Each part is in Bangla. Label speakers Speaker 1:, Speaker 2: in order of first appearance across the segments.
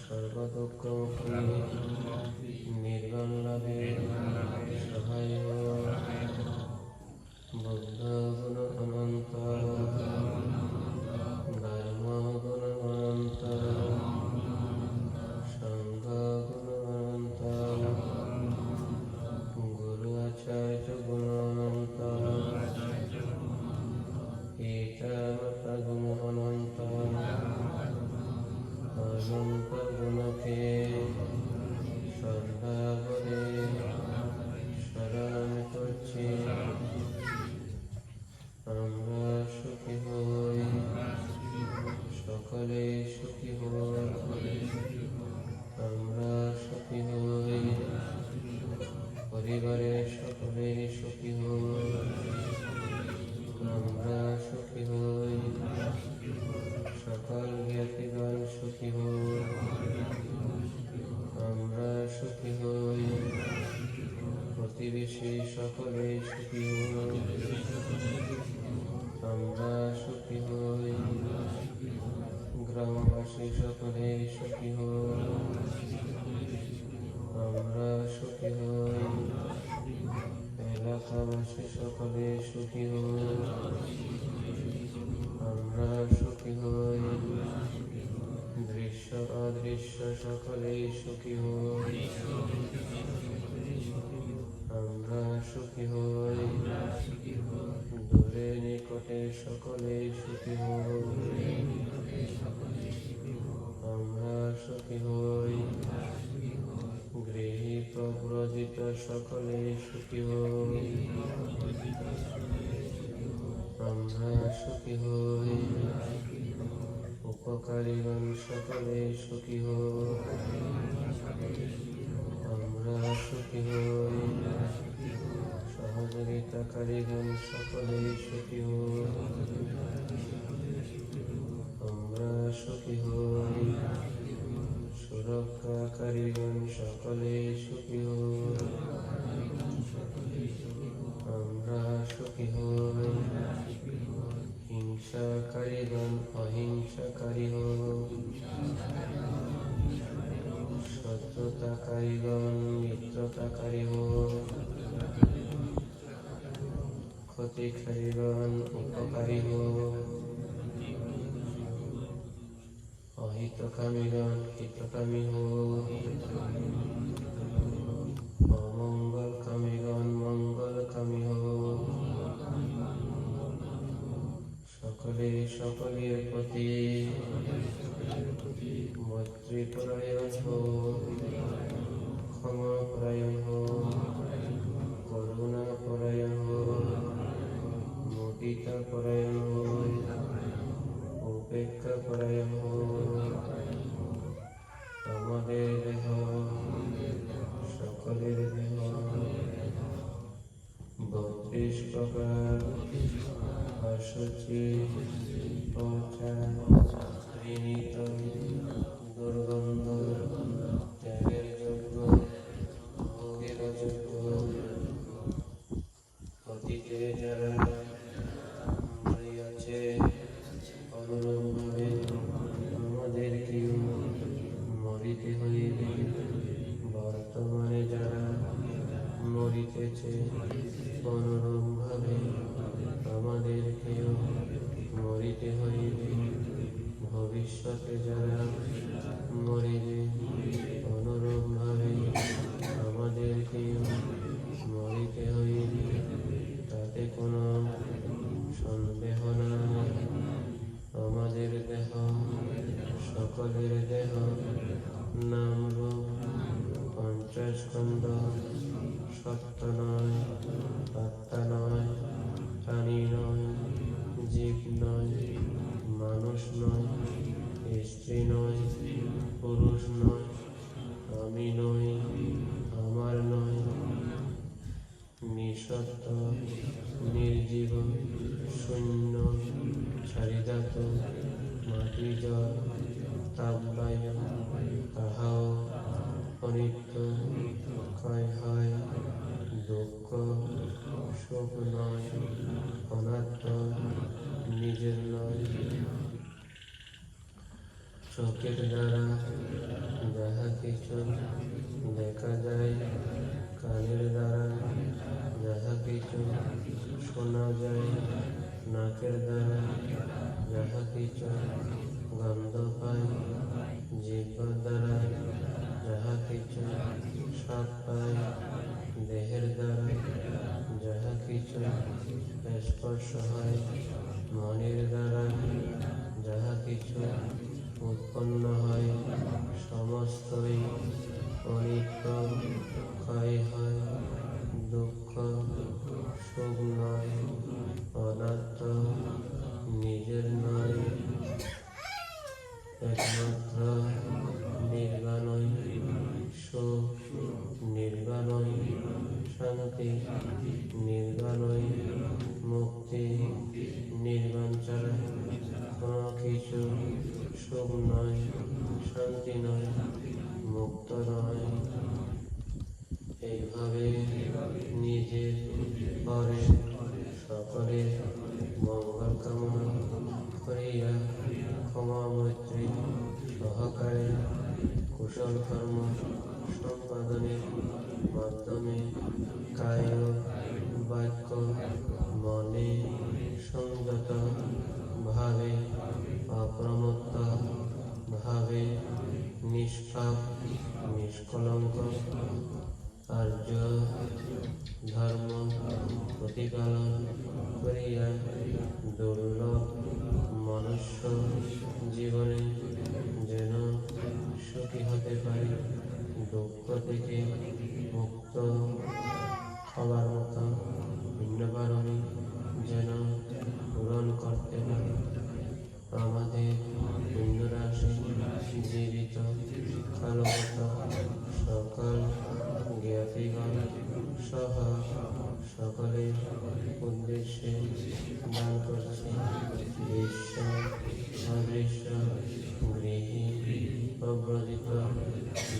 Speaker 1: सर्वदुःखोपरि निर्गम्यवे सहायो Jean-Paul. সকলে সুখী হই। আমরা সুখী হই। দূরে নিকটে সকলে সুখী হই। আমরা সুখী হই। গৃহী প্রব্রজিত সকলে সুখী হই। আমরা সুখী হই। উপকারীগণ সকলে সুখী হই আমরা সুখী হই। সহযোগিতাকারীগণ সকলে সুখী হই আমরা সুখী হই। সুরক্ষাকারীগণ সকলে সুখী হই আমরা সুখী হই। শত্রুতাকারীগণ মিত্রতাকারী হই ক্ষতিকারীগণ উপকারী হই অহিতকামীগণ হিতকামী হই সকলে সকলের প্রতি। মৈত্রীপরায়ণ ক্ষমাপরায়ণ করুণাপরায়ণ মুদিতাপরায়ণ উপেক্ষাপরায়ণ। প্রকার অসুচি পচা ঘৃণিত দুর্গন্ধ আমাদের আমাদেরকেও মরিতে হইবে। ভবিষ্যতে যারা মরিবে অনুরূপভাবে শোক নয় অনাত্ম নিজের নয় চোখের দ্বারা যাহা কিছু দেখা যায় কানের দ্বারা যাহা কিছু শোনা যায় নাকের দ্বারা যাহা কিছু গন্ধ পায় জিহ্বার দ্বারা স্পর্শ হয় মনের দ্বারা যাহা কিছু উৎপন্ন হয় সমস্তই অনিত্য ক্ষয় হয় দুঃখ, সুখ নয় অনাত্ম নিজের নয় একমাত্র নির্বাণই সুখ, নির্বাণই শান্তি নির্বাণই মুক্তি নির্বাণ ছাড়া কোনো কিছু সুখ নয়, শান্তি নয়, মুক্ত নয়। এইভাবে নিজের পরে সকলের মঙ্গল কামনা করিয়া ক্ষমা মৈত্রী সহকারে কুশল কর্ম সম্পাদনের মাধ্যমে কায় বাক্য মনে সংযত ভাবে অপ্রমত্ত ভাবে নিষ্পাপ নিষ্কলঙ্ক আর্য ধর্ম প্রতিপালন করিয়া দুর্লভ মনুষ্য জীবনে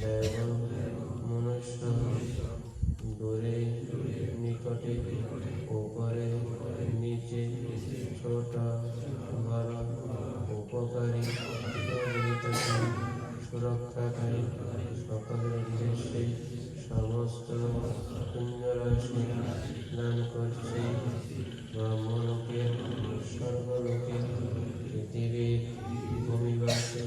Speaker 1: দেব মনুষ্য দূরে নিকটে উপরে নিচে ছোট বড় উপকারী সুরক্ষাকারী সকলের উদ্দেশ্যে সমস্ত পুণ্যরাশি দান করছি ব্রহ্মলোকের স্বর্গলোকের পৃথিবীর ভূমিবাসী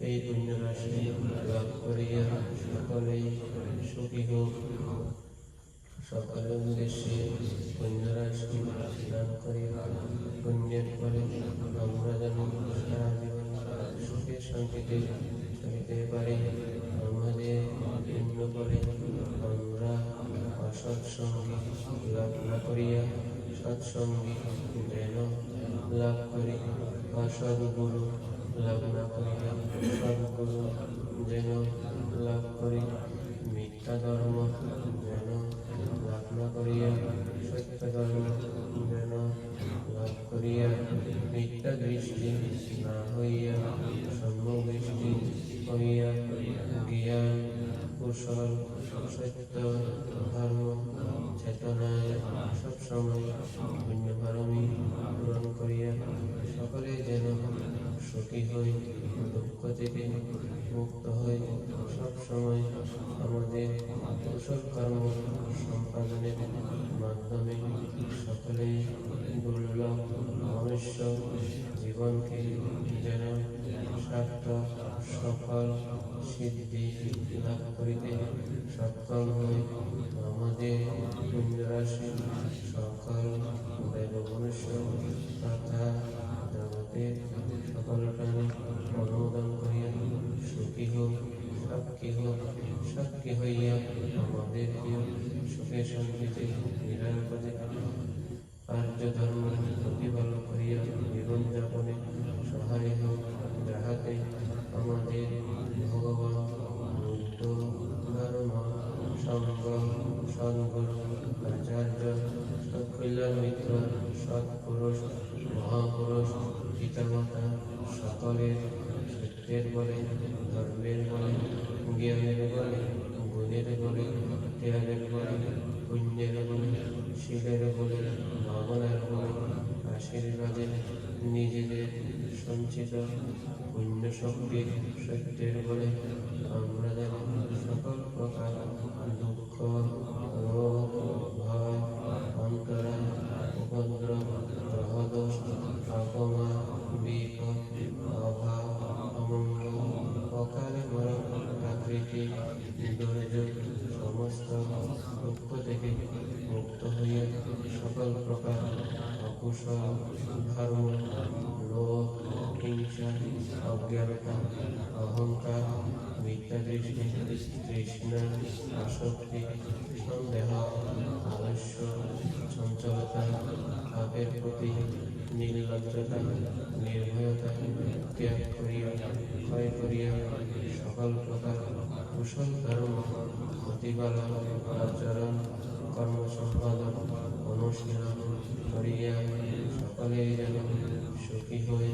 Speaker 1: এই পুণ্যরাশি লাভ করিয়া সকলেই সুখী হোক। সকলের উদ্দেশ্যে পুণ্যরাশি দান করিয়া পুণ্যের ফলে আমরা যেন সারা জীবন সুখে শান্তিতে চলিতে পারি। আমাদের পুণ্য করে আমরা অসৎসঙ্গী লাভ না করিয়া সৎসঙ্গী যেন লাভ করি। অসৎ গুরু লাভ না সদ্গুরু যেন লাভ করি মিথ্যা ধর্ম যেন লাভ না করিয়া সত্য ধর্ম যেন লাভ করিয়া মিথ্যা দৃষ্টি না হইয়া সম্যক দৃষ্টি হইয়া জ্ঞান, কুশল, সত্য, ধর্ম চেতনায় সবসময় পুণ্য পারমী পূরণ করিয়া সকলে যেন সুখী দুঃখ থেকে মুক্ত হই সবসময় আমাদের কুশল সম্পাদনের মাধ্যমে সকলে দুর্লভ মনুষ্য জীবনকে যেন সার্থক, সফল লাভ করিতে সক্ষম হই আমাদের পুণ্যরাশি সকল দেব মনুষ্য তথা প্রাণী অনুমোদন করিয়া সুখী হোক সাক্ষী হোক সাক্ষী হইয়া আমাদেরকে সুখে শান্তিতে নিরাপদে সকলের সত্যের বলে, ধর্মের বলে, জ্ঞানের বলে, গুণের বলে ত্যাগের বলে, পুণ্যের বলে, শিলের বলে ভাবনার বলে আশীর্বাদে নিজেদের সঞ্চিত পুণ্য শক্তির সত্যের বলে, আমরা যেন সকল প্রকার দুঃখ রোগ পাপের প্রতি নির্লজ্জতা নির্ভয়তা ত্যাগ করিয়া ক্ষয় করিয়া সকল প্রকার কুশল কর্ম, প্রতিপালন, আচরণ কর্ম সম্পাদন অনুশীলন করিয়া সকলে যেন সুখী হয়ে,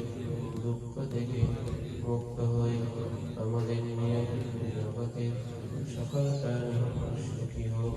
Speaker 1: দুঃখ থেকে মুক্ত হয়ে আমাদের নিয়ে জগতের সকল প্রাণী সুখী হোক।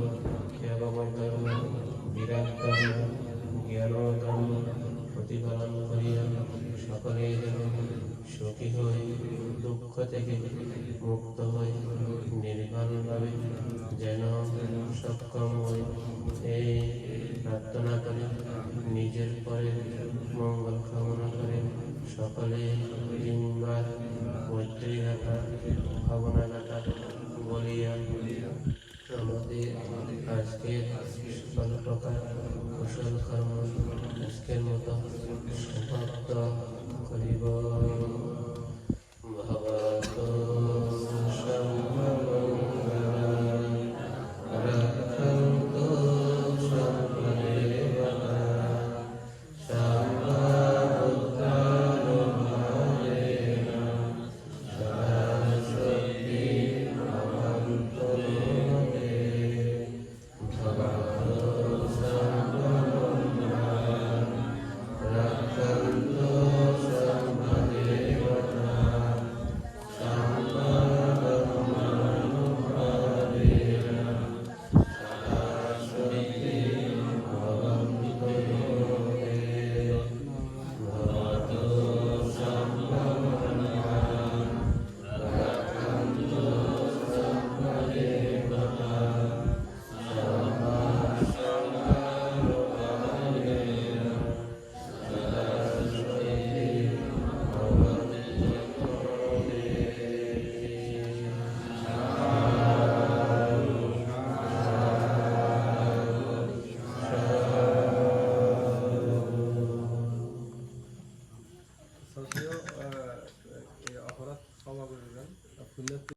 Speaker 1: আমাদের আজকের সকল প্রকার কুশল কর্ম আজকের মতো সমাপ্ত করিব।